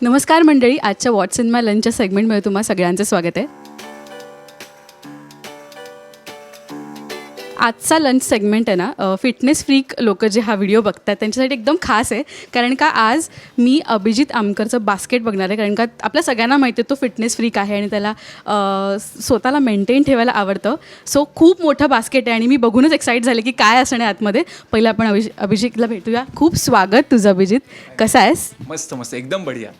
नमस्कार मंडळी आजच्या वॉट्स इन माय लंचच्या सेगमेंटमध्ये तुम्हाला सगळ्यांचं स्वागत आहे. आजचा लंच सेगमेंट आहे ना फिटनेस फ्रीक लोक जे हा व्हिडिओ बघतात त्यांच्यासाठी एकदम खास आहे. कारण का आज मी अभिजित आमकरचं बास्केट बघणार आहे. कारण का आपल्या सगळ्यांना माहिती आहे तो फिटनेस फ्रीक आहे आणि त्याला स्वतःला मेंटेन ठेवायला आवडतं. सो खूप मोठं बास्केट आहे आणि मी बघूनच एक्साईट झाले की काय असणार आहे आतमध्ये. पहिलं आपण अभिज अभिजितला भेटूया. खूप स्वागत तुझं अभिजित. कसा आहेस? मस्त मस्त. एकदम बढिया.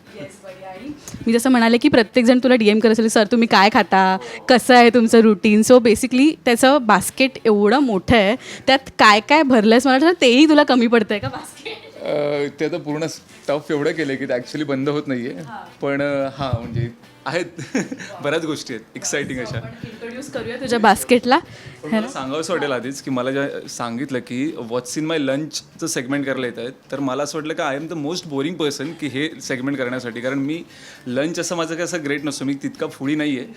मी जसं म्हणाले की प्रत्येकजण तुला डी एम करत असेल सर तुम्ही काय खाता? कसं आहे तुमचं रुटीन सो बेसिकली त्याचं बास्केट एवढं मोठं आहे त्यात काय काय भरलं आहेस मला तेही तुला कमी पडतं आहे का बास्केट ते आता पूर्ण स्टफ एवढं केलं की ते ॲक्च्युली बंद होत नाहीये. पण अं, हां म्हणजे आहेत. बऱ्याच गोष्टी आहेत. एक्साइटिंग अशा. इंट्रोड्यूस करूया तुझ्या बास्केटला. पण मला सांगावंसं वाटेल आधीच की मला ज्या सांगितलं की वॉट्स इन माय लंचचं सेगमेंट करायला येत आहेत. तर मला असं वाटलं की I am the most boring person की हे सेगमेंट करण्यासाठी. कारण मी लंच असं माझं काही असं ग्रेट नसतो. मी तितका फुडी नाही आहे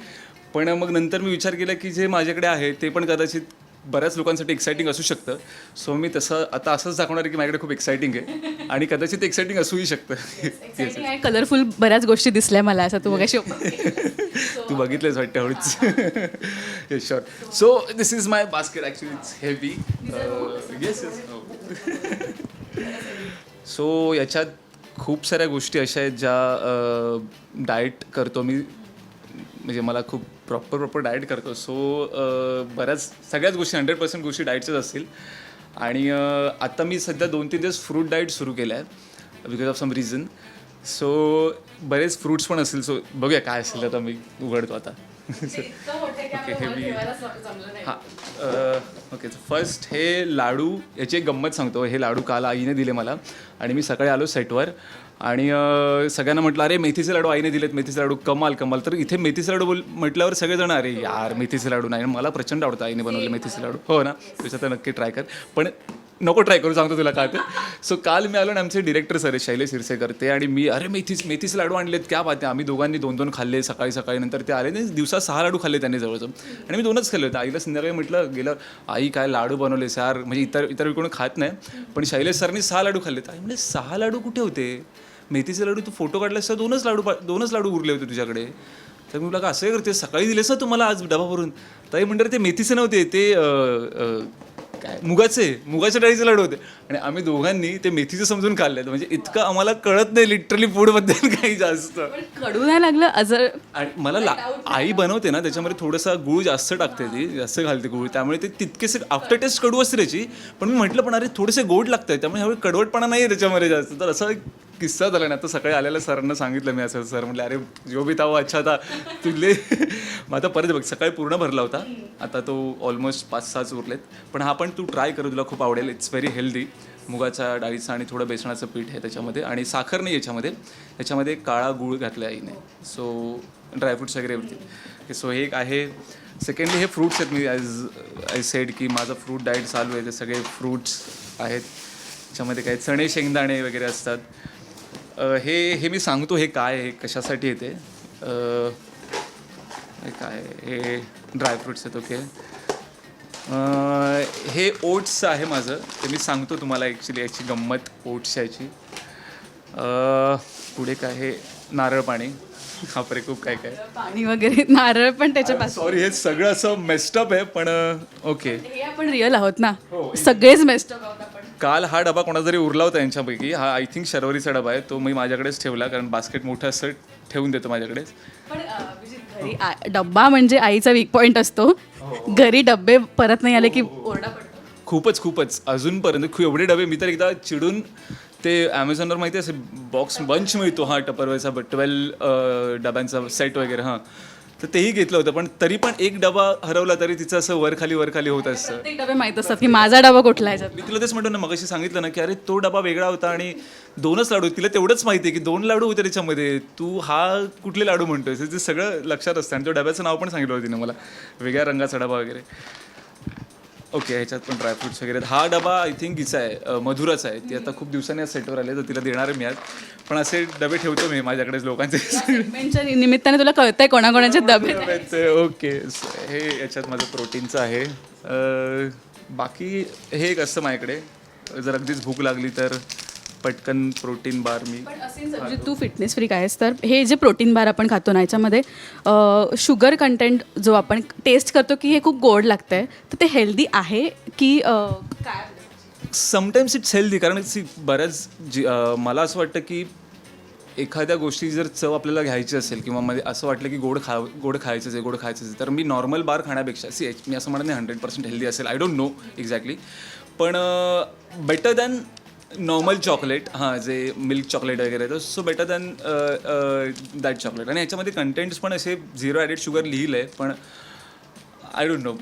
पण मग नंतर मी विचार केला की जे माझ्याकडे आहे ते पण कदाचित बऱ्याच लोकांसाठी एक्साइटिंग असू शकतं. सो मी तसं आता असंच दाखवणार आहे की माझ्याकडे खूप एक्साइटिंग आहे. आणि कदाचित एक्साइटिंग असूही शकतं. कलरफुल बऱ्याच गोष्टी दिसल्या मला असं तू मगाशी तू बघितलंच वाटतं हळूच sure so this is my basket actually it's heavy yes yes so याच्यात खूप साऱ्या गोष्टी अशा आहेत ज्या डाएट करतो मी. म्हणजे मला खूप प्रॉपर प्रॉपर डाएट करतो. सो बऱ्याच सगळ्याच गोष्टी हंड्रेड पर्सेंट गोष्टी डाएटच्याच असतील. आणि आता मी सध्या दोन तीन दिवस फ्रूट डाएट सुरू केलं आहे because of some reason so बरेच फ्रूट्स पण असतील. सो बघूया काय असेल आता मी उघडतो आता. हे हां ओके फर्स्ट हे लाडू याची एक गंमत सांगतो. हे लाडू काल आईने दिले मला आणि मी सकाळी आलो सेटवर आणि सगळ्यांना म्हटलं अरे मेथीचे लाडू आईने दिलेत. मेथीचे लाडू कमाल कमाल. तर इथे मेथीचे लाडू बोल म्हटल्यावर सगळेजण अरे यार मेथीचे लाडू नाही. मला प्रचंड आवडतं आईने बनवले मेथीचे लाडू. हो ना? त्याच्यात तर नक्की ट्राय कर. पण नको ट्राय करू सांगतो तुला काय ते सो काल मी आलो आणि आमचे डिरेक्टर सर आहे शैलेश शिरसेकर ते आणि मी अरे मेथीस मेथीस लाडू आणलेत क्या बात आम्ही दोघांनी दोन दोन खाल्ले सकाळी सकाळी. नंतर ते आले नाही दिवसात सहा लाडू खाल्ले त्यांनी जवळजवळ. आणि मी दोनच खाल्ले होते. आईला संध्याकाळी म्हटलं गेलं आई काय लाडू बनवले सर म्हणजे इतर इतर कोणी खात नाही. पण शैलेश सरनी सहा लाडू खाल्लेत. आई म्हणजे सहा लाडू कुठे होते? मेथीचे लाडू तू फोटो काढलेस तर दोनच लाडू दोनच लाडू उरले होते तुझ्याकडे. तर मी म्हटलं का असं करते सकाळी दिलेस ना तुम्हाला आज डबा भरून ताई म्हणतात ते मेथीचे नव्हते ते काय? मुगाचे मुगाच्या डाळीचे लाडू होते. आणि आम्ही दोघांनी ते मेथीचे समजून खाल्ले म्हणजे इतकं आम्हाला कळत नाही लिटरली फूडबद्दल काही जास्त. कडू नाही लागलं? अजर आणि मला ला आई बनवते ना त्याच्यामध्ये थोडासा गुळ जास्त टाकते ती जास्त घालते गुळ. त्यामुळे ते तितकेसे आफ्टर टेस्ट कडू असते त्याची. पण मी म्हटलं पण अरे थोडेसे गोड लागतं त्यामुळे ह्यावेळी कडवटपणा नाही आहे त्याच्यामध्ये जास्त. तर असा किस्सा झाला ना आता सकाळी आलेल्या सरांना सांगितलं मी असं सर म्हटलं अरे जो बी तावा अच्छा था. तुले मग आता परत बघ सकाळी पूर्ण भरला होता. आता तो ऑलमोस्ट पाच सहाच उरलेत. पण हा पण तू ट्राय करू तुला खूप आवडेल. इट्स व्हेरी हेल्दी मुगाच्या डाळीचं आणि थोडं बेसनाचं पीठ आहे त्याच्यामध्ये आणि साखर नाही याच्यामध्ये. याच्यामध्ये काळा गूळ घातला आहे आईने सो ड्रायफ्रुट्स वगैरे होते सो हे एक आहे. सेकंडली हे फ्रूट्स आहेत. मी ॲज आय सेड की माझं फ्रूट डाएट चालू आहे. ते सगळे फ्रूट्स आहेत. त्याच्यामध्ये काय चणे शेंगदाणे वगैरे असतात. हे हे मी सांगतो हे काय आहे कशासाठी येते. हे काय? हे ड्रायफ्रुट्स आहेत ओके. हे ओट्स आहे माझं ते मी सांगतो तुम्हाला ॲक्च्युली याची गंमत ओट्स याची. पुढे काय हे नारळ पाणी. बापरे खूप काय काय. पाणी वगैरे नारळ पण त्याच्यापासून. सॉरी हे सगळं असं मेस्टअप आहे पण ओके. हे आपण रिअल आहोत ना. सगळेच बेस्ट आहोत. काल हा डबा कोणाचा तरी उरला होता यांच्यापैकी हा आय थिंक शर्वरीचा डबा आहे तो मी माझ्याकडेच ठेवला कारण बास्केट मोठं असं ठेवून देतो माझ्याकडेच. पण घरी डब्बा म्हणजे आईचा वीक पॉइंट असतो. घरी डब्बे परत नाही आले की ओरडा पडतो. खूपच खूपच. अजूनपर्यंत खूप एवढे डबे मी तर एकदा चिडून ते ॲमेझॉनवर माहिती असे बॉक्स बंच मिळतो हा टपरवेचा ट्वेल्व डब्यांचा सेट वगैरे हां. तर तेही घेतलं होतं पण तरी पण एक डबा हरवला तरी तिचं असं वर खाली वर खाली होत असतं. प्रत्येक डबे माहीत असतात की माझा डबा कुठला आहे? मी तिला तेच म्हणतो ना मगाशी सांगितलं ना की अरे तो डबा वेगळा होता आणि दोनच लाडू तिला तेवढंच माहिती आहे की दोन लाडू होते त्याच्यामध्ये तू हा कुठले लाडू म्हणतोय ते सगळं लक्षात असतं. आणि तो डब्याचं नाव पण सांगितलं होतं तिने मला. वेगळ्या रंगाचा डबा वगैरे. ओके ह्याच्यात पण ड्रायफ्रुट्स वगैरे. हा डबा आय थिंक हिचा आहे मधुराचा आहे. ती आता खूप दिवसांनी आज सेटवर आले तर तिला देणार मी आज. पण असे डबे ठेवतो मी माझ्याकडेच लोकांचे. निमित्ताने तुला कळतंय कोणाकोणाचे डबे ओके. हे याच्यात माझं प्रोटीनचं आहे. अ, बाकी हे एक असतं माझ्याकडे. जर अगदीच भूक लागली तर पटकन प्रोटीन बार मी पण असे म्हणजे तू फिटनेस फ्रीक आहेस तर हे जे प्रोटीन बार आपण खातो ना याच्यामध्ये शुगर कंटेंट जो आपण टेस्ट करतो की हे खूप गोड लागतं आहे तर ते हेल्दी आहे की काय? समटाईम्स इट्स हेल्दी कारण सी बऱ्याच जी मला असं वाटतं की एखाद्या गोष्टी जर चव आपल्याला घ्यायची असेल किंवा मध्ये असं वाटलं की गोड खा गोड खायचंच आहे गोड खायचंच आहे तर मी नॉर्मल बार खाण्यापेक्षा सी मी असं म्हणत नाही हंड्रेड पर्सेंट हेल्दी असेल आय डोंट नो एक्झॅक्टली पण बेटर दॅन नॉर्मल चॉकलेट हां जे मिल्क चॉकलेट वगैरे तर so better than that chocolate आणि याच्यामध्ये कंटेंट्स पण असे झिरो ॲडेड शुगर लिहिलं आहे पण आय डोंट नो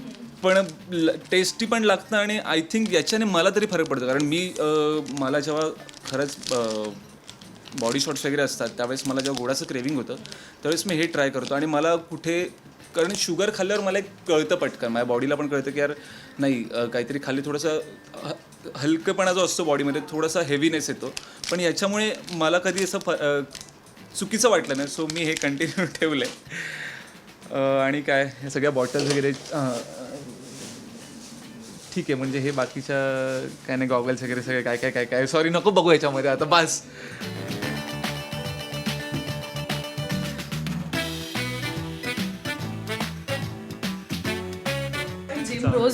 पण टेस्टी पण लागतं आणि आय थिंक याच्याने मला तरी फरक पडतो. कारण मी मला जेव्हा खरंच बॉडी शॉट्स वगैरे असतात त्यावेळेस मला जेव्हा गोडाचं क्रेविंग होतं त्यावेळेस मी हे ट्राय करतो. आणि मला कुठे कारण शुगर खाल्ल्यावर मला एक कळतं पटकन. माझ्या बॉडीला पण कळतं की यार नाही काहीतरी खाल्ली थोडंसं ह- हलकंपणा जो असतो बॉडीमध्ये थोडासा हेवीनेस येतो. पण याच्यामुळे मला कधी असं फ चुकीचं वाटलं नाही. सो मी हे कंटिन्यू ठेवलं आहे आणि काय हे सगळ्या बॉटल्स वगैरे ठीक आहे म्हणजे हे बाकीच्या काय नाही गॉगल्स वगैरे सगळे काय काय काय काय सॉरी नको बघू याच्यामध्ये. आता बस.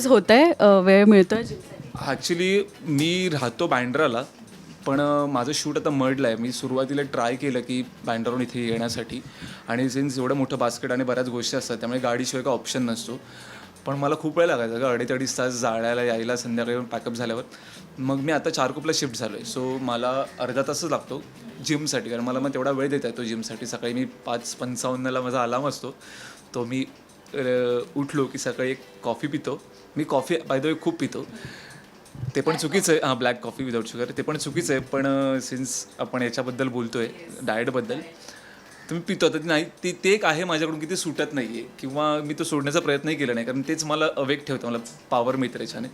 होत आहे वेळ मिळतोय? ॲक्च्युली मी राहतो बँड्राला पण माझं शूट आता मर्डलं आहे मी सुरुवातीला ट्राय केलं की बँड्रावरून इथे येण्यासाठी. आणि सिन्स एवढं मोठं बास्केट आणि बऱ्याच गोष्टी असतात त्यामुळे गाडीशिवाय काही ऑप्शन नसतो. पण मला खूप वेळ लागायचा का अडीच अडीच तास जाळायला यायला संध्याकाळी पॅकअप झाल्यावर. मग मी आता चारकोपला शिफ्ट झालो आहे सो मला अर्धा तासच लागतो जिमसाठी कारण मला मग तेवढा वेळ देता येतो जिमसाठी सकाळी मी पाच पंचावन्नला माझा अलार्म असतो. तो मी उठलो की सकाळी एक कॉफी पितो. मी कॉफी बाय द वे खूप पितो. ते पण चुकीचं आहे. हां ब्लॅक कॉफी विदाऊट शुगर ते पण चुकीचं आहे. पण सिन्स आपण याच्याबद्दल बोलतो आहे डाएटबद्दल तुम्ही पितो. आता नाही ती ते एक आहे माझ्याकडून की ते सुटत नाही आहे किंवा मी तो सोडण्याचा प्रयत्नही केला नाही. कारण तेच मला अवेक ठेवतं. मला पॉवर मिळतं याच्याने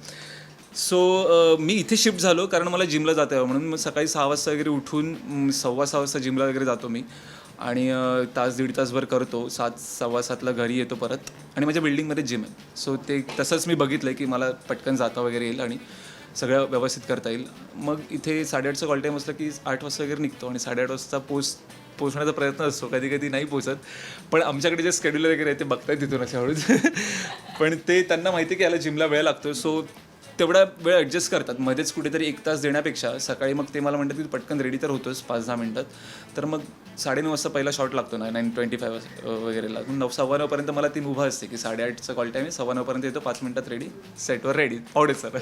सो मी इथे शिफ्ट झालो. कारण मला जिमला जाता यावं म्हणून. मग सकाळी सहा वाजता वगैरे उठून सव्वा सहा वाजता जिमला वगैरे जातो मी. आणि तास दीड तासभर करतो. सात सव्वा सातला घरी येतो परत. आणि माझ्या बिल्डिंगमध्ये जिम आहे. सो ते तसंच मी बघितलं आहे की मला पटकन जाता वगैरे येईल आणि सगळं व्यवस्थित करता येईल. मग इथे साडेआठचं कॉल टाईम असलं की आठ वाजता वगैरे निघतो आणि साडेआठ वाजता पोच पोचण्याचा प्रयत्न असतो. कधी कधी नाही पोचत पण आमच्याकडे जे स्केड्यूल वगैरे आहे ते बघताय तिथून अशा हळूच पण ते त्यांना माहिती आहे की याला जिमला वेळ लागतो सो तेवढा वेळ ॲडजस्ट करतात. मध्येच कुठेतरी एक तास देण्यापेक्षा सकाळी मग ते मला म्हणतात की पटकन रेडी तर होतोस पाच दहा मिनटात. तर मग साडेनऊ वाजता पहिला शॉट लागतो ना नाईन ट्वेंटी फाय वगैरे लागून नऊ सव्वा नऊपर्यंत मला ती उभा असते की साडेआठचा कॉल टाईम आहे सव्वा नऊपर्यंत येतो पाच मिनिटात रेडी सेटवर रेडी आवडेल सर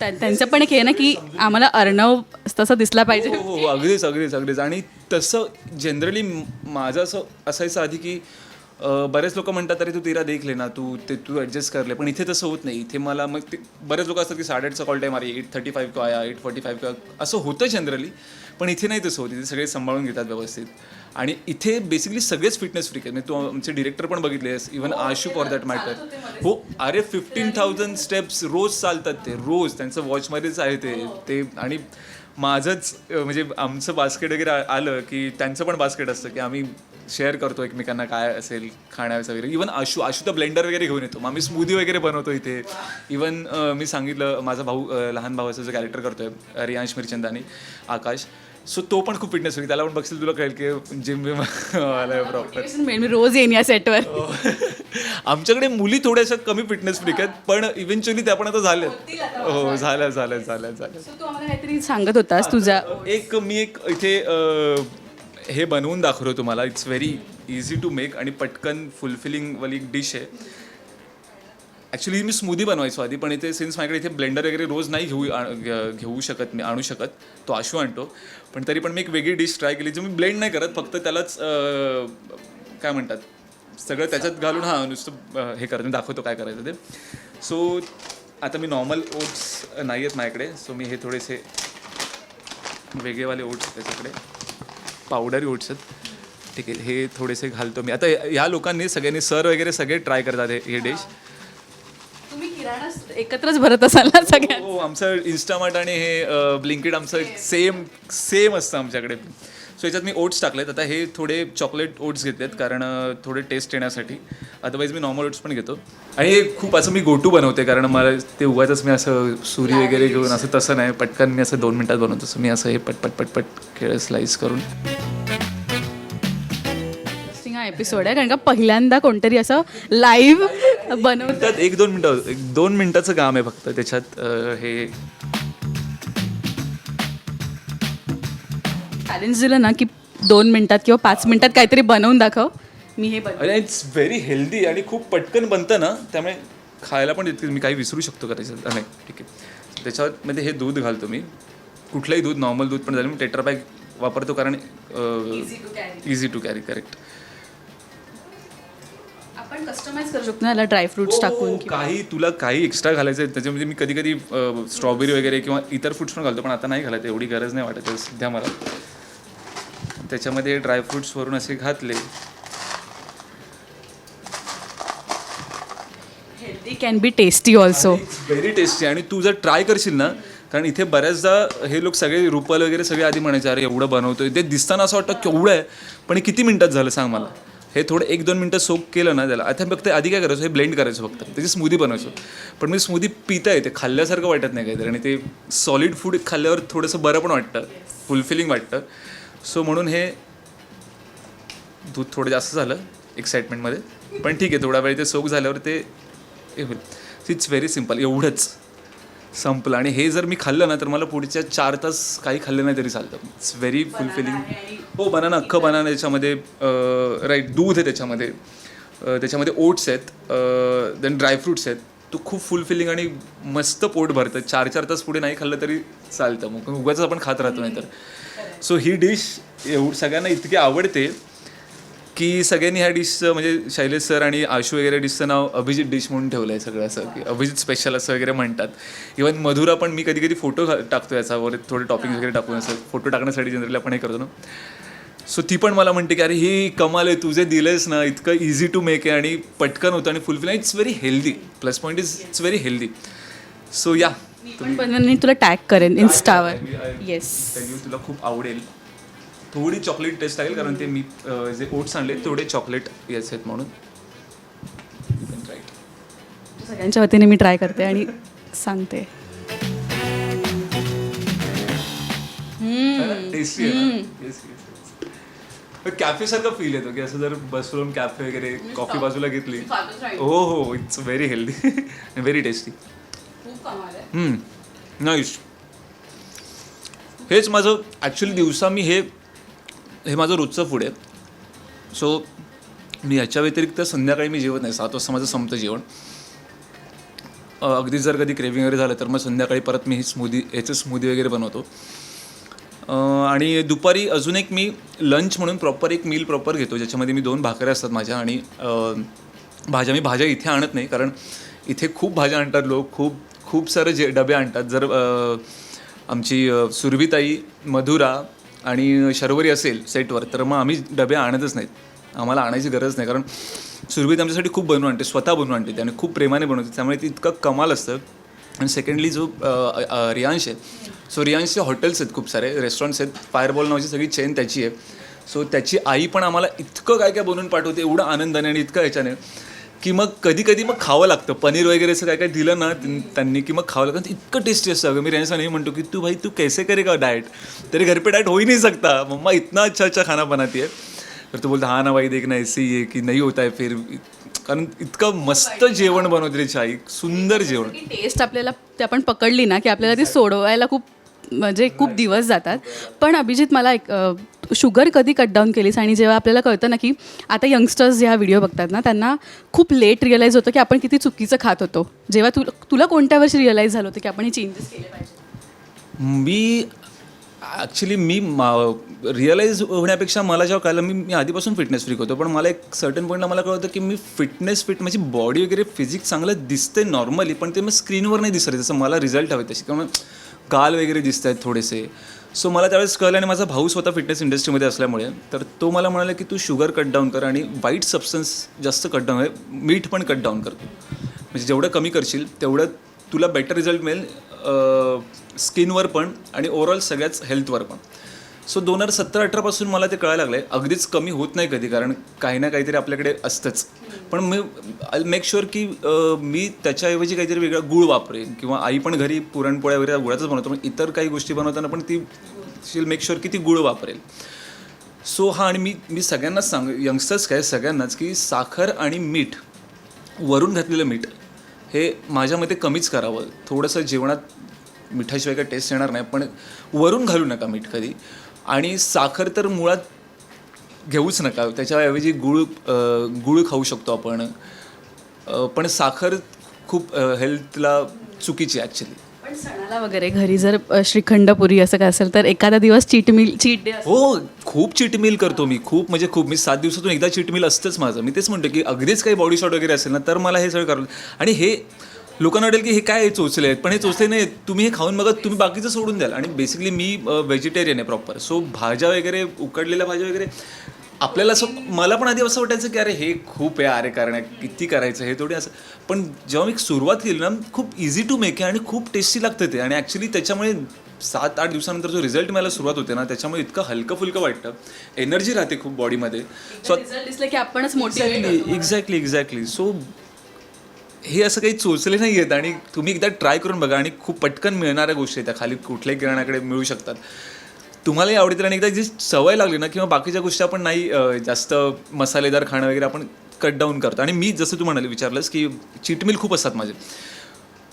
त्यांचं पण एक हे ना की आम्हाला अर्णव तसा दिसला पाहिजे. हो हो हो, अगदीच अगदीच अगदीच. आणि तसं जनरली माझं असं असायचं आधी की बरेच लोक म्हणतात अरे तू तिला देख ले ना तू ते तू ॲडजस्ट करले पण इथे तसं होत नाही. इथे मला मग ते बरेच लोक असतात की साडेआठचा कॉल टाईम अरे एट थर्टी फाईव्ह का आया एट फोर्टी फाईव्ह का असं होतं जनरली पण इथे नाही तसं होतं. इथे सगळे सांभाळून घेतात व्यवस्थित. आणि इथे बेसिकली सगळेच फिटनेस फ्रीक आहेत. म्हणजे तू आमचे डिरेक्टर पण बघितले even Ashu for that matter हो अरे फिफ्टीन थाउजंड स्टेप्स रोज चालतात ते रोज. त्यांचं वॉचमध्येच आहे ते ते आणि माझंच म्हणजे आमचं बास्केट वगैरे आलं की त्यांचं पण बास्केट असतं की आम्ही शेअर करतो एकमेकांना काय असेल खाण्याचं वगैरे. इवन आशू आशू तर ब्लेंडर वगैरे घेऊन येतो. मग आम्ही स्मूदी वगैरे बनवतो इथे. इवन मी सांगितलं माझा भाऊ लहान भावाचं जो कॅरेक्टर करतोय अं, रियांश मिरचंदानी आकाश. सो तो पण खूप फिटनेस होईल त्याला पण बघशील तुला कळेल की जिम बिम आलाय प्रॉपर मी रोज येईन या सेटवर आमच्याकडे मुली थोड्याशा कमी फिटनेस फ्रीक आहेत पण इव्हेंच्युअली त्या पण आता झाल्यात. हो झाल्या झाल्या झाल्या झाल्या काहीतरी सांगत होतास तुझ्या. एक मी एक इथे हे बनवून दाखवतो तुम्हाला. It's very easy to make आणि पटकन फुलफिलिंग वाली एक डिश आहे. ॲक्च्युली मी स्मूदी बनवायचो आधी पण इथे सिन्स माझ्याकडे इथे ब्लेंडर वगैरे रोज नाही घेऊ आण- घेऊ शकत मी आणू शकत तो आशू आणतो. पण तरी पण मी एक वेगळी डिश ट्राय केली जी मी ब्लेंड नाही करत फक्त त्यालाच काय म्हणतात सगळं त्याच्यात घालून हां नुसतं हे करत मी दाखवतो काय करायचं ते. सो आता मी नॉर्मल ओट्स नाही आहेत माझ्याकडे सो मी हे थोडेसे वेगळेवाले ओट्स त्याच्याकडे. पावडरी ओट्स आहेत ठीक आहे हे थोडेसे घालतो मी. आता ह्या लोकांनी सगळ्यांनी सर वगैरे सगळे ट्राय करतात हे हे डिश. तुम्ही किराणा एकत्रच भरत असाल ना सगळ्यात हो आमचं इन्स्टामार्ट आणि हे ब्लिंकिट आमचं सेम सेम असतं आमच्याकडे. सो याच्यात मी ओट्स टाकलेत. आता हे थोडे चॉकलेट ओट्स घेतलेत कारण थोडे टेस्ट येण्यासाठी. अदरवाईज मी नॉर्मल ओट्स पण घेतो. आणि हे खूप असं मी गोटू बनवते कारण मला ते उगाच मी असं सुरी वगैरे घेऊन असं तसं नाही. पटकन मी असं दोन मिनटात बनवतो. सो मी असं हे पटपट पटपट खेळ स्लाईस करून. हा एपिसोड आहे. कारण का पहिल्यांदा कोणतरी असं लाईव्ह बनवतं. त्यात एक दोन मिनटं एक दोन मिनटाचं काम आहे फक्त. त्याच्यात हे चॅलेंज दिलं ना की दोन मिनिटात किंवा पाच मिनिटात काहीतरी बनवून दाखव. मी हे बनव आणि इट्स व्हेरी हेल्दी आणि खूप पटकन बनतं ना त्यामुळे खायला पण देते मी काही विसरू शकतो का त्याच्यात? नाही ठीक आहे. त्याच्यामध्ये हे दूध घालतो मी. कुठलंही दूध नॉर्मल दूध पण झालं मी टेट्रापॅक वापरतो कारण इझी टू कॅरी करेक्ट आपण कस्टमाइज करू शकतो ना याला ड्रायफ्रुट्स टाकून किंवा काही तुला काही एक्स्ट्रा घालायचं आहे त्याच्यामध्ये मी कधी कधी स्ट्रॉबेरी वगैरे किंवा इतर फ्रुट्स पण घालतो पण आता नाही घालायचं एवढी गरज नाही वाटत आहे सध्या मला. त्याच्यामध्ये ड्रायफ्रुट्स वरून असे घातले. Healthy can be tasty also very tasty आणि तू जर ट्राय करशील ना कारण इथे बऱ्याचदा हे लोक सगळे रुपल वगैरे सगळे आधी म्हणायचे अरे एवढं बनवतोय. ते दिसताना असं वाटतं केवढं आहे पण हे किती मिनिटात झालं सांग मला. हे थोडं एक दोन मिनटं सोप केलं ना त्याला. आता फक्त आधी काय करायचं हे ब्लेंड करायचं फक्त. त्याची स्मूदी बनवायचं. पण मी स्मूदी पिता येते खाल्ल्यासारखं वाटत नाही काहीतरी. आणि ते सॉलिड फूड खाल्ल्यावर थोडंसं बरं पण वाटतं. फुलफिलिंग वाटतं. सो म्हणून हे दूध थोडं जास्त झालं एक्साइटमेंटमध्ये पण ठीक आहे थोडा वेळ ते सोक झाल्यावर ते हे होईल. इट्स व्हेरी सिंपल एवढंच संपलं. आणि हे जर मी खाल्लं ना तर मला पुढच्या चार तास काही खाल्लं नाही तरी चालतं. इट्स व्हेरी फुलफिलिंग हो बनाना अख्खं बनाना त्याच्यामध्ये राईट दूध आहे त्याच्यामध्ये. त्याच्यामध्ये ओट्स आहेत देन ड्रायफ्रुट्स आहेत. तो खूप फुलफिलिंग आणि मस्त पोट भरतं. चार चार तास पुढे नाही खाल्लं तरी चालतं. मग उगाच आपण खात राहतो नाही तर सो ही डिश एवढ सगळ्यांना इतकी आवडते की सगळ्यांनी ह्या डिशचं म्हणजे शैलेश सर आणि आशू वगैरे डिशचं नाव अभिजित डिश म्हणून ठेवलं आहे सगळं असं की अभिजित स्पेशल असं वगैरे म्हणतात. इवन मधुरा पण मी कधी कधी फोटो टाकतो याच्यावर थोडे टॉपिंग वगैरे टाकून असं फोटो टाकण्यासाठी जनरली आपण हे करतो ना. सो ती पण मला म्हणते की अरे ही कमाल आहे तुझे दिलेस ना इतकं इझी टू मेक आहे आणि पटकन होतं आणि fulfil it's very healthy plus point is it's very healthy so या पण बनवून तुला टॅग करेन इन्स्टावर येस तुला खूप आवडेल. थोडी चॉकलेट टेस्ट लागेल कारण ते मी जे ओट्स आणले थोडे चॉकलेट याचे आहेत म्हणून. सगळ्यांच्या वतीने मी ट्राय करते आणि सांगते. कॅफे सारखं फील येतो की असं जर बसून कॅफे वगैरे कॉफी बाजूला घेतली. हो हो it's very healthy very tasty nice हेच माझं ॲक्च्युली दिवसा मी हे हे माझं रोजचं फूड आहे. सो मी याच्या व्यतिरिक्त संध्याकाळी मी जेवत नाही. सात वाजता माझं संपतं जेवण. अगदी जर कधी क्रेविंग वगैरे झालं तर मग संध्याकाळी परत मी ही स्मूदी ह्याचं स्मूदी वगैरे बनवतो. आणि दुपारी अजून एक मी लंच म्हणून प्रॉपर एक मील प्रॉपर घेतो. ज्याच्यामध्ये मी दोन भाकऱ्या असतात माझ्या आणि भाज्या मी भाज्या इथे आणत नाही. कारण इथे खूप भाज्या आणतात लोक खूप खूप सारे जे डबे आणतात. जर आमची अ, मधुरा आणि शर्वरी असेल सेटवर तर मग आम्ही डबे आणतच नाहीत. आम्हाला आणायची गरज नाही. कारण सुरभीत आमच्यासाठी खूप बनवून आणते स्वतः बनवून आणते. आणि खूप प्रेमाने बनवते. त्यामुळे ती इतकं कमाल असतं. आणि सेकंडली जो रियांश आहे सो रियांशचे हॉटेल्स आहेत खूप सारे रेस्टॉरंट्स आहेत. फायरबॉल नावाची सगळी चेन त्याची आहे. सो त्याची आई पण आम्हाला इतकं काय काय बनवून पाठवते एवढं आनंदाने आणि इतकं ह्याच्याने. की मग कधी कधी मग खावं लागतं. पनीर वगैरे असं काय काय दिलं ना त्यां- त्यांनी की मग खावं लागतं. इतकं टेस्टी असतं. अगं मी रेंसा नाही म्हणतो की तू भाई तू कैसे करेगा डाएट तेरे घर पे डाएट हो ही नहीं सकता मम्मा इतना अच्छा अच्छा खाना बनाती है तर तो बोलतो हा ना भाई देखना ऐसे ही आहे की नाही होत आहे फिर. कारण इतकं मस्त जेवण बनवते त्याची आई सुंदर जेवण. टेस्ट आपल्याला ते आपण पकडली ना की आपल्याला ती सोडवायला खूप म्हणजे खूप दिवस जातात. पण अभिजित मला एक शुगर कधी कट डाऊन केलीस? आणि जेव्हा आपल्याला कळतं ना की आता यंगस्टर्स जे हा व्हिडिओ बघतात ना त्यांना खूप लेट रिअलाईज होतं की आपण किती चुकीचं खात होतो. जेव्हा तुला तुला कोणत्या वर्षी रिअलाईज झालं होतं की आपण हे चेंजेस केले पाहिजे? मी ॲक्च्युली मी रिअलाईज होण्यापेक्षा मला जेव्हा कळलं मी मी आधीपासून फिटनेस फ्रीक होतो. पण मला एक सर्टन पॉईंटला मला कळतं की मी फिटनेस फिट माझी बॉडी वगैरे फिजिक्स चांगलं दिसते नॉर्मली पण ते मग स्क्रीनवर नाही दिसत जसं मला रिझल्ट हवे तसे. किंवा गाल वगैरे दिसत आहेत थोडेसे. सो मला त्यावेळेस कळलं आणि माझा भाऊ स्वतः फिटनेस इंडस्ट्रीमध्ये असल्यामुळे तर तो मला म्हणाला की तू शुगर कट डाऊन कर आणि वाईट सबस्टन्स जास्त कट डाऊन म्हणजे मीठ पण कट डाऊन करतो म्हणजे जेवढं कमी करशील तेवढं तुला बेटर रिझल्ट मिळेल स्किनवर पण आणि ओवरऑल सगळ्याच हेल्थवर पण. सो दोन हजार सत्तर अठरापासून मला ते कळायला लागलं आहे अगदीच कमी होत नाही कधी कारण काही ना काहीतरी आपल्याकडे असतंच. पण मी आय मेक शुअर की मी त्याच्याऐवजी काहीतरी वेगळा गुळ वापरेन किंवा आई पण घरी पुरणपोळ्या वगैरे गुळाचंच बनवतो पण इतर काही गोष्टी बनवताना पण ती शील मेक शुअर की ती गुळ वापरेल. सो हा आणि मी मी सगळ्यांनाच सांग यंगस्टर्स काय सगळ्यांनाच की साखर आणि मीठ वरून घातलेलं मीठ हे माझ्या मते कमीच करावं. थोडंसं जेवणात मिठाशिवाय काही टेस्ट येणार नाही पण वरून घालू नका मीठ कधी. आणि साखर तर मुळात घेऊच नका. त्याच्याऐवजी गुळ गुळ खाऊ शकतो आपण. पण साखर खूप हेल्थला चुकीची ॲक्च्युली सणाला वगैरे घरी जर अ, श्रीखंड पुरी असं काय असेल तर एखादा दिवस चीट मिल चीट डे हो खूप चिटमिल करतो मी. खूप म्हणजे खूप. मी सात दिवसातून एकदा चिटमिल असतंच माझं. मी तेच म्हणतो की अगदीच काही बॉडी शॉट वगैरे असेल ना तर मला हे सगळं करावं आणि हे लोकांना वाटेल की हे काय चोचले आहेत पण हे चोचले नाही तुम्ही हे खाऊन बघा तुम्ही बाकीचं सोडून द्याल. आणि बेसिकली मी व्हेजिटेरियन आहे प्रॉपर सो भाज्या वगैरे उकडलेल्या भाज्या वगैरे आपल्याला असं मला पण आधी असं वाटायचं की अरे हे खूप आहे अरे कारण किती करायचं हे थोडी असं. पण जेव्हा मी सुरुवात केली ना खूप इझी टू मेक आहे आणि खूप टेस्टी लागतं ते. आणि ॲक्च्युली त्याच्यामुळे सात आठ दिवसानंतर जो रिझल्ट मिळायला सुरुवात होते ना त्याच्यामुळे इतकं हलकं फुलकं वाटतं. एनर्जी राहते खूप बॉडीमध्ये सो दिसलं की आपणच मोठी एक्झॅक्टली एक्झॅक्टली सो हे असं काही चोचले नाही आहेत आणि तुम्ही एकदा ट्राय करून बघा आणि खूप पटकन मिळणाऱ्या गोष्टी आहेत त्या. खाली कुठल्याही किराणाकडे मिळू शकतात. तुम्हालाही आवडतील आणि एकदा जी सवय लागली ना किंवा बाकीच्या गोष्टी आपण नाही जास्त मसालेदार खाणं वगैरे आपण कट डाऊन करतो. आणि मी जसं तू म्हणाले विचारलंस की चिटमिल खूप असतात माझे.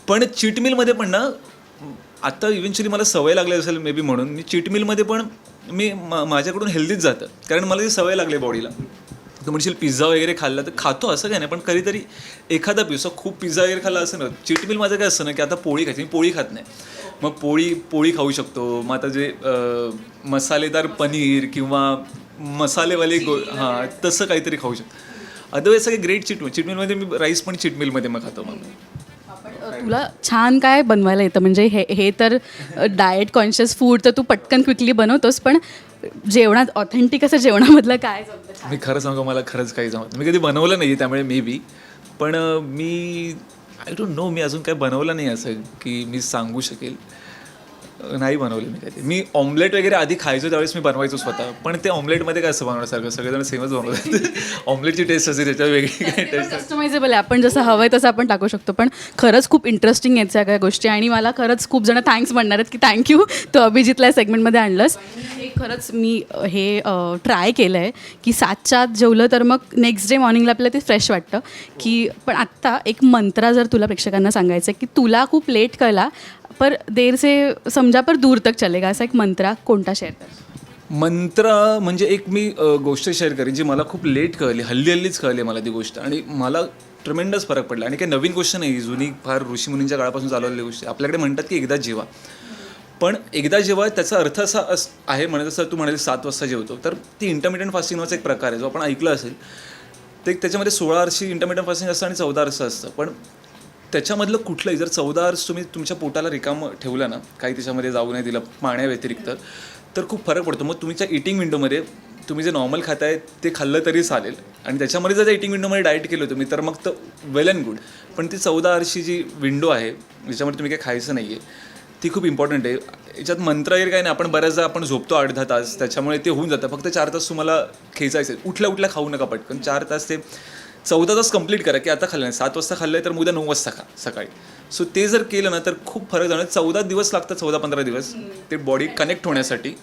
पण चिटमिलमध्ये पण ना आता इव्हेंच्युअली मला सवय लागली असेल मे बी म्हणून मी चिटमिलमध्ये पण मी मा- माझ्याकडून हेल्दीच जातं. कारण मला ती सवय लागली बॉडीला तू म्हणशील पिझ्झा वगैरे खाल्ला तर खातो असं काय नाही पण कधीतरी एखादा पिझ्झा खूप पिझ्झा वगैरे खाल्ला असं ना चीटमिल माझं काय असतं ना की आता पोळी खायची मी पोळी खात नाही. मग पोळी पोळी खाऊ शकतो. मग आता जे मसालेदार पनीर किंवा मसालेवाले गो हां तसं काहीतरी खाऊ शकतो. अदरवाईज सगळे ग्रेट चिटमिल चिटमिलमध्ये मी राईस पण चिटमिलमध्ये मग खातो मग. तुला छान काय बनवायला येतं? म्हणजे हे हे तर डाएट कॉन्शियस फूड तर तू पटकन क्विकली बनवतोस पण जेवणात ऑथेंटिक असं जेवणामधलं काय मी खरं सांगू मला खरंच काही जमत मी कधी बनवलं नाही त्यामुळे मे बी पण मी आय डोंट नो मी अजून काय बनवलं नाही असं की मी सांगू शकेल. नाही बनवलं मी कधी मी ऑमलेट वगैरे आधी खायचो त्यावेळेस मी बनवायचो स्वतः. पण ते ऑमलेटमध्ये काय असं बनवण्यासारखं सगळेजण सेमच बनवतात. ऑमलेटची टेस्ट असते त्याच्यावर वेगळी काही टेस्ट कस्टमायझेबल आहे. आपण जसं हवं आहे तसं आपण टाकू शकतो. पण खरंच खूप इंटरेस्टिंग आहेत सगळ्या गोष्टी. आणि मला खरंच खूप जण थँक्स म्हणणार आहेत की थँक्यू तू अभिजितला या सेगमेंटमध्ये आणलंस. हे खरंच मी हे ट्राय केलं आहे की सातच्या आत जेवलं तर मग नेक्स्ट डे मॉर्निंगला आपल्याला ते फ्रेश वाटतं. की पण आत्ता एक मंत्रा जर तुला प्रेक्षकांना सांगायचं आहे की तुला खूप लेट कळला पर देर से समजा पर दूर तक चलेगा असा एक मंत्रा कोणता शेअर कर? मंत्र म्हणजे एक मी अ, गोष्ट शेअर करेन जी मला खूप लेट कळली हल्ली हल्लीच कळली मला ती गोष्ट. आणि मला ट्रमेंडस फरक पडला. आणि काही नवीन गोष्ट नाही ही जुनी फार ऋषीमुनींच्या काळापासून चालवलेली गोष्टी. आपल्याकडे म्हणतात की एकदा जेवा. पण एकदा जेव्हा त्याचा अर्थ असा अस आहे म्हणजे जसं तू म्हणाले सात वाजता जेवतो. तर ती इंटरमिडियंट फास्टिंग नावाचा एक प्रकार आहे जो आपण ऐकलं असेल. ते त्याच्यामध्ये सोळा अर्शी इंटरमिडियंट फास्टिंग असतं आणि चौदा अर्स असतं. पण त्याच्यामधलं कुठलंही जर चौदा अर्स तुम्ही तुमच्या पोटाला रिकामं ठेवलं ना काही त्याच्यामध्ये जाऊ नाही दिलं पाण्याव्यतिरिक्त तर खूप फरक पडतो. मग तुमच्या इटिंग विंडोमध्ये तुम्ही जे नॉर्मल खाताय ते खाल्लं तरी चालेल. आणि त्याच्यामध्ये जर त्या इटिंग विंडोमध्ये डाएट केलं तुम्ही तर मग तर वेल अँड गुड पण ती चौदा अर्शी जी विंडो आहे ज्याच्यामध्ये तुम्ही काही खायचं नाही आहे ती खूप इम्पॉर्टंट आहे. याच्यात मंत्र काही नाही. आपण बऱ्याचदा आपण झोपतो आठ दहा तास त्याच्यामुळे ते होऊन जातं. फक्त चार तास तुम्हाला खेचायचं आहे उठल्या उठल्या खाऊ नका पटकन. चार तास ते चौदा तास कंप्लीट करा की आता खाल्लं नाही. सात वाजता खाल्लं आहे तर मग उद्या नऊ वाजता खा सकाळी. सो ते जर केलं ना तर खूप फरक जाणार चौदा दिवस लागतात चौदा पंधरा दिवस. ते बॉडी कनेक्ट होण्यासाठी.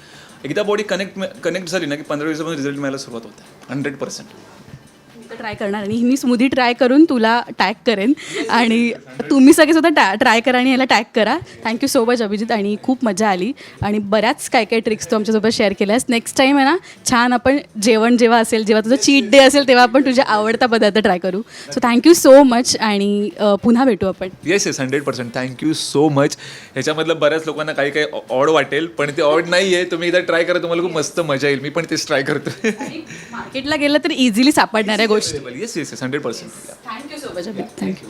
एकदा बॉडी कनेक्ट कनेक्ट झाली ना की पंधरा दिवसापासून रिझल्ट मिळायला सुरुवात होते. हंड्रेड पर्सेंट ट्राय करणार आणि मी स्मूदी ट्राय करून तुला टॅग करेन. आणि तुम्ही सगळे सुद्धा टॅ ट्राय करा आणि याला टॅग करा. Thank you so much Abhijit. आणि खूप मजा आली. आणि बऱ्याच काय काय ट्रिक्स तू आमच्यासोबत शेअर केल्यास. नेक्स्ट टाईम आहे ना छान आपण जेवण जेव्हा असेल जेव्हा तुझं चीट डे असेल तेव्हा आपण तुझ्या आवडता पदार्थ ट्राय करू. सो थँक्यू सो मच आणि पुन्हा भेटू आपण. Yes yes hundred percent thank you so much ह्याच्यामधलं बऱ्याच लोकांना काही काही ऑड वाटेल पण ते ऑड नाही आहे तुम्ही एकदा ट्राय करा तुम्हाला खूप मस्त मजा येईल. मी पण तेच ट्राय करतो मार्केटला गेलं तर इझिली सापडणाऱ्या गोष्टी. Yes yes yes hundred percent thank you so much Abhijit thank you